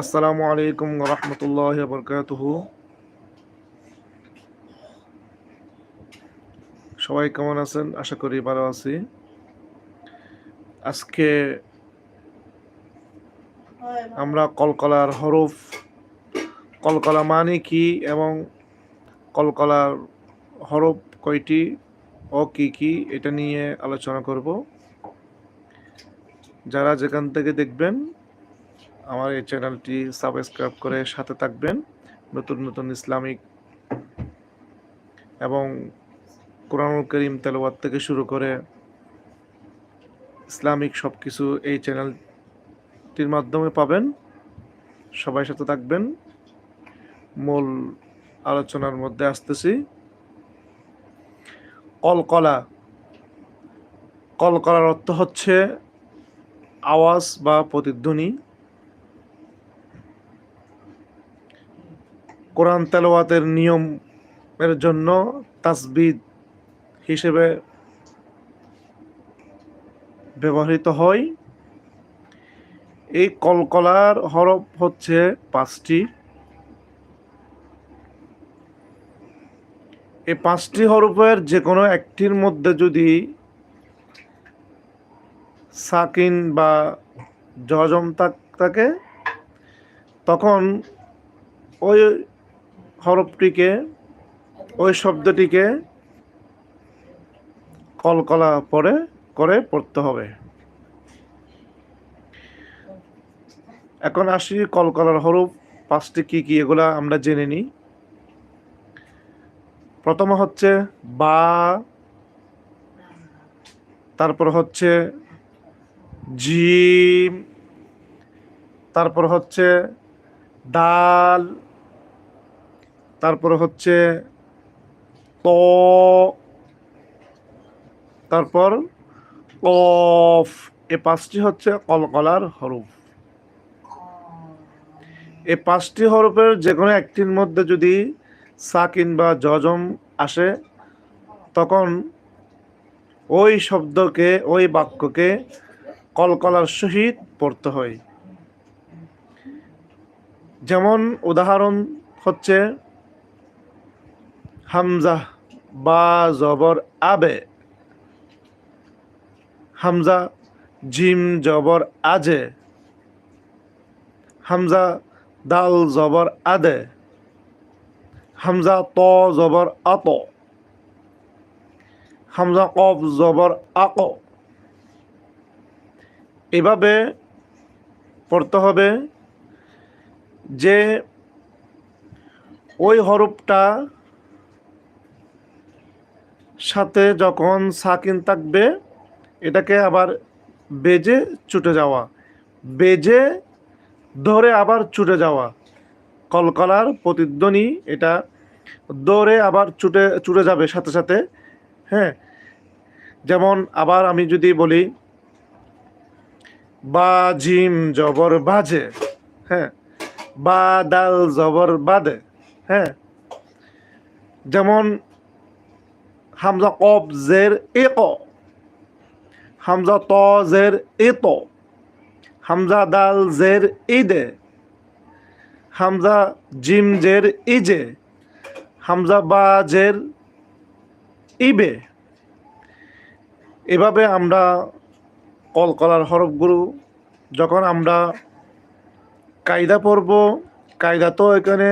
আসসালামু আলাইকুম রহমতুল্লাহ বরকাতুহ। সবাই কেমন আছেন? আশা করি ভালো আছি। আজকে আমরা কলকলার হরফ, কলকলা মানে কি এবং কলকলার হরফ কয়টি ও কি কি এটা নিয়ে আলোচনা করব। যারা যেখান থেকে দেখবেন আমার এই চ্যানেলটি সাবস্ক্রাইব করে সাথে থাকবেন। নতুন নতুন ইসলামিক এবং কোরআনুল করিম তেলাওয়াত থেকে শুরু করে ইসলামিক সব কিছু এই চ্যানেলটির মাধ্যমে পাবেন। সবাই সাথে থাকবেন। মূল আলোচনার মধ্যে আসতেছি। কলকলা। কলকলার অর্থ হচ্ছে আওয়াজ বা প্রতিধ্বনি। কোরআন তেলাওয়াতের নিয়মের জন্য তাসবিদ হিসেবে ব্যবহৃত হয়। এই কলকলার হরফ হচ্ছে পাঁচটি। এই পাঁচটি হরফের যে কোনো একটির মধ্যে যদি সাকিন বা জজম থাকে, তখন ওই হরফটিকে, ওই শব্দটিকে কলকলা পরে করে পড়তে হবে। এখন আসি কলকলার হরফ, পাঁচটি কি কি, এগুলা আমরা জেনে নিই। প্রথম হচ্ছে বা, তারপর হচ্ছে জিম, তারপর হচ্ছে ডাল তারপর হচ্ছে ত, তারপর কফ। এ পাঁচটি হচ্ছে কলকলার হরফ। এই পাঁচটি হরফের যে কোনো একটির মধ্যে যদি সাকিন বা জজম আসে, তখন ওই শব্দকে, ওই বাক্যকে কলকলার সহিত পড়তে হয়। যেমন উদাহরণ হচ্ছে হামজা বা জবর আবে। হামজা, জিম, জবর আজে। হামজা, দাল, জবর আদে। হামজা, ত, জবর আত। হামজা, কফ, জবর আক। এভাবে পড়তে হবে যে ওই হরফটা সাথে যখন সাকিন থাকবে, এটাকে আবার বেজে ছুটে যাওয়া। বেজে ধরে আবার ছুটে যাওয়া। কলকলার প্রতিধ্বনি এটা দৌড়ে আবার ছুটে ছুটে যাবে সাথে সাথে হ্যাঁ? যেমন আবার আমি যদি বলি, বা জিম জবর বাজে হ্যাঁ? বা দাল জবর বাদে হ্যাঁ? যেমন হামজা কব জের এ ক হামজা ত জের এ ত হামজা দাল জের ই দে হামজা জিম জের ইজে হামজা বা জের ইবে এভাবে আমরা কলকলার হরফগুলো যখন আমরা কায়দা পড়ব, কায়দা তো এখানে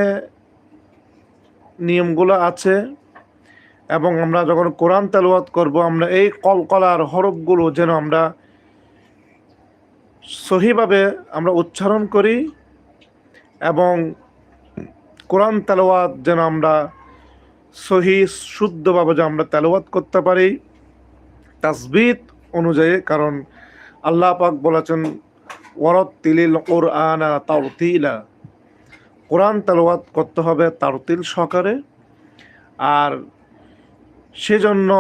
নিয়মগুলো আছে। এবং আমরা যখন কোরআন তেলাওয়াত করব, আমরা এই কলকলার হরফগুলো যেন আমরা সহিভাবে আমরা উচ্চারণ করি এবং কোরআন তেলাওয়াত যেন আমরা সহি, শুদ্ধভাবে যে আমরা তেলাওয়াত করতে পারি তাসবিদ অনুযায়ী, কারণ আল্লাহ পাক বলেছেন ওরত তিলিল ওর কোরআনা তারতিলা। কোরআন তেলাওয়াত করতে হবে তারতিল সহকারে। আর সেজন্য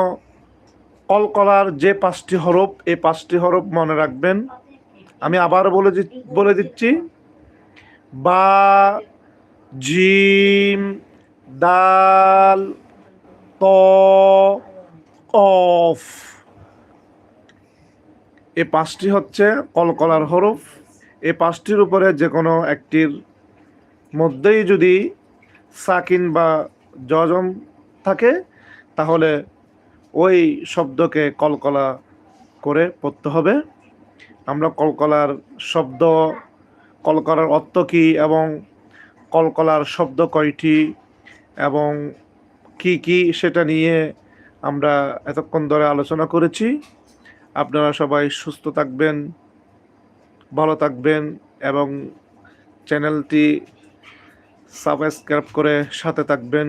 কলকলার যে পাঁচটি হরফ, এই পাঁচটি হরফ মনে রাখবেন। আমি আবার বলে বলে দিচ্ছি। বা, জিম, দাল, ত অফ এ পাঁচটি হচ্ছে কলকলার হরফ। এই পাঁচটির উপরে যে কোনো একটির মধ্যেই যদি সাকিন বা জজম থাকে তাহলে ওই শব্দকে কলকলা করে পড়তে হবে। আমরা কলকলার শব্দ, কলকলার অর্থ কী এবং কলকলার শব্দ কয়টি এবং কি কি সেটা নিয়ে আমরা এতক্ষণ ধরে আলোচনা করেছি। আপনারা সবাই সুস্থ থাকবেন, ভালো থাকবেন এবং চ্যানেলটি সাবস্ক্রাইব করে সাথে থাকবেন।